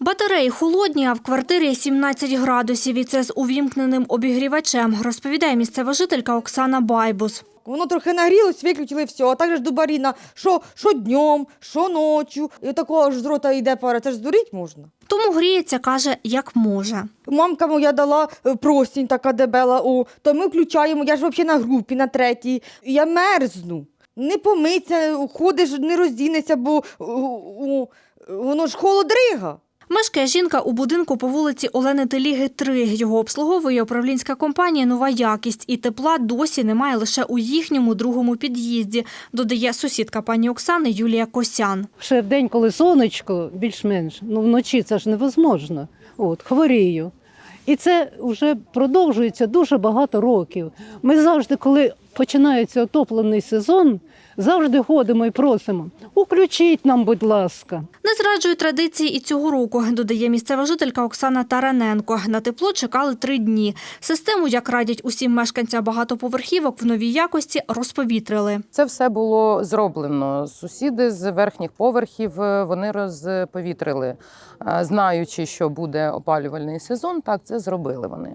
Батареї холодні, а в квартирі 17 градусів. І це з увімкненим обігрівачем, розповідає місцева жителька Оксана Байбус. Воно трохи нагрілось, виключили все. А так же ж дубаріна, що, що днем, що ночі. І такого ж з рота йде пара. Це ж здуріть можна. Тому гріється, каже, як може. Мамка моя дала е, простінь така дебела, о, то ми включаємо, я ж взагалі на групі, на третій. Я мерзну. Не помиться, ходиш, не роздінешся, бо о, о, воно ж холодрига. Мешкає жінка у будинку по вулиці Олени Теліги 3. Його обслуговує управлінська компанія Нова якість і тепла досі немає лише у їхньому другому під'їзді, додає сусідка пані Оксани Юлія Косян. Ще в день, коли сонечко, більш-менш, ну вночі це ж невозможно. От, хворію. І це вже продовжується дуже багато років. Ми завжди, коли починається отоплений сезон, завжди ходимо і просимо: уключіть нам, будь ласка. Не зраджує традиції і цього року, додає місцева жителька Оксана Тараненко. На тепло чекали три дні. Систему, як радять усім мешканцям багатоповерхівок, в новій якості розповітрили. Це все було зроблено. Сусіди з верхніх поверхів е, вони розповітрили, Е, знаючи, що буде опалювальний сезон. Так це зробили вони.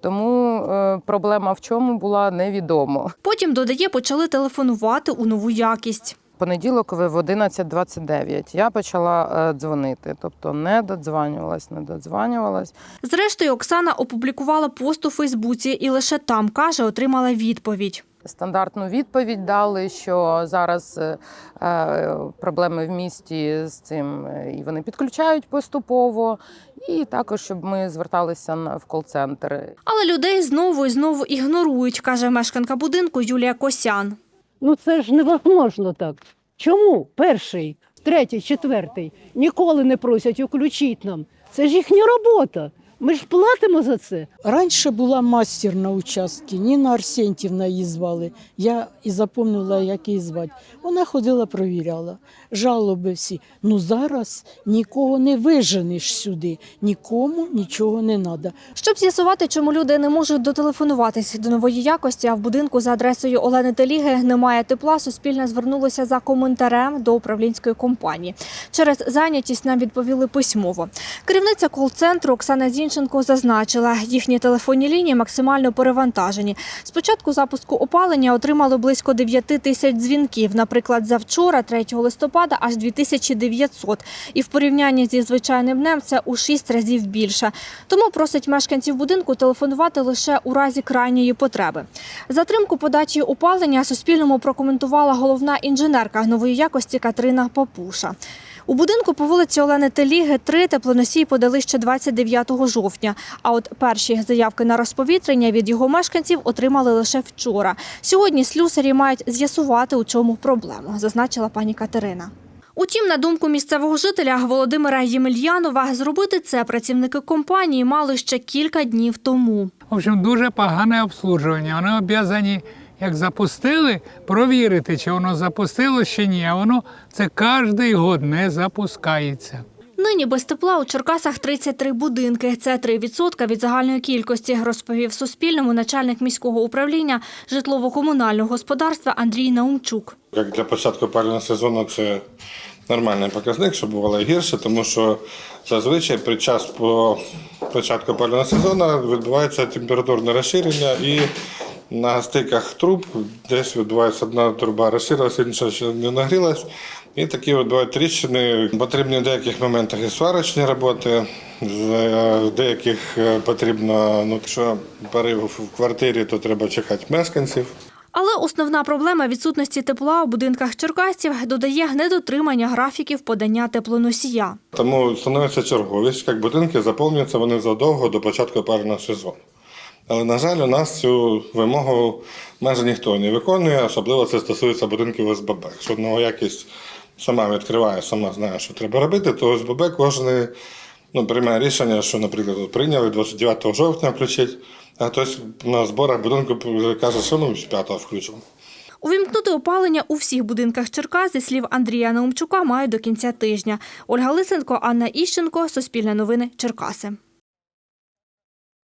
Тому е, проблема в чому була невідомо. Потім, додає, почали телефонувати у нову якість. Понеділок в 11.29 я почала е, дзвонити, тобто не додзванювалась, не додзванювалась. Зрештою, Оксана опублікувала пост у Фейсбуці і лише там, каже, отримала відповідь. Стандартну відповідь дали, що зараз е, е, проблеми в місті з цим, е, і вони підключають поступово. І також, щоб ми зверталися на- в кол-центр. Але людей знову і знову ігнорують, каже мешканка будинку Юлія Косян. Ну це ж невозможно так. Чому перший, третій, четвертий ніколи не просять уключіть нам? Це ж їхня робота. Ми ж платимо за це. Раніше була мастер на участку, Ніна Арсентівна її звали. Я і запам'ятала, як її звати. Вона ходила, провіряла. Жалоби всі. Ну зараз нікого не виженеш сюди, нікому нічого не треба. Щоб з'ясувати, чому люди не можуть дотелефонуватися до нової якості, а в будинку за адресою Олени Теліги немає тепла, Суспільне звернулося за коментарем до управлінської компанії. Через зайнятість нам відповіли письмово. Керівниця кол-центру Оксана Зінченко зазначила, їхні телефонні лінії максимально перевантажені. З початку запуску опалення отримали близько 9 тисяч дзвінків. Наприклад, за вчора, 3 листопада, аж 2900. І в порівнянні зі звичайним днем це у 6 разів більше. Тому просить мешканців будинку телефонувати лише у разі крайньої потреби. Затримку подачі опалення Суспільному прокоментувала головна інженерка нової якості Катерина Папуша. У будинку по вулиці Олени Теліги три теплоносії подали ще 29 жовтня. А от перші заявки на розповітрення від його мешканців отримали лише вчора. Сьогодні слюсарі мають з'ясувати, у чому проблема, зазначила пані Катерина. Утім, на думку місцевого жителя Володимира Ємельянова, зробити це працівники компанії мали ще кілька днів тому. В общем, дуже погане обслуджування. Вони обов'язані, як запустили, провірити, чи воно запустилось чи ні. А воно це кожний год не запускається. Нині без тепла у Черкасах 33 будинки. Це 3% від загальної кількості, розповів Суспільному начальник міського управління житлово-комунального господарства Андрій Наумчук. Як для початку опалювального сезону це нормальний показник, що бувало гірше, тому що зазвичай під час по початку опалювального сезону відбувається температурне розширення і на стиках труб десь відбувається одна труба розширилася, інша ще не нагрілась. І такі от бувають тріщини. Потрібні в деяких моментах і сварочні роботи, в деяких е, потрібно, ну, якщо порив в квартирі, то треба чекати мешканців. Але основна проблема відсутності тепла у будинках черкасців додає недотримання графіків подання теплоносія. Тому становиться черговість, як будинки заповнюються вони задовго до початку опалювального сезону. Але, на жаль, у нас цю вимогу майже ніхто не виконує, особливо це стосується будинків ОСББ. Якщо одного якість сама відкриває, сама знає, що треба робити, то ОСББ кожен ну, приймає рішення, що, наприклад, прийняли 29 жовтня включити, а хтось на зборах будинку каже, що ну, з 5 включимо. Увімкнути опалення у всіх будинках Черкас, зі слів Андрія Наумчука, мають до кінця тижня. Ольга Лисенко, Анна Іщенко, Суспільне новини, Черкаси.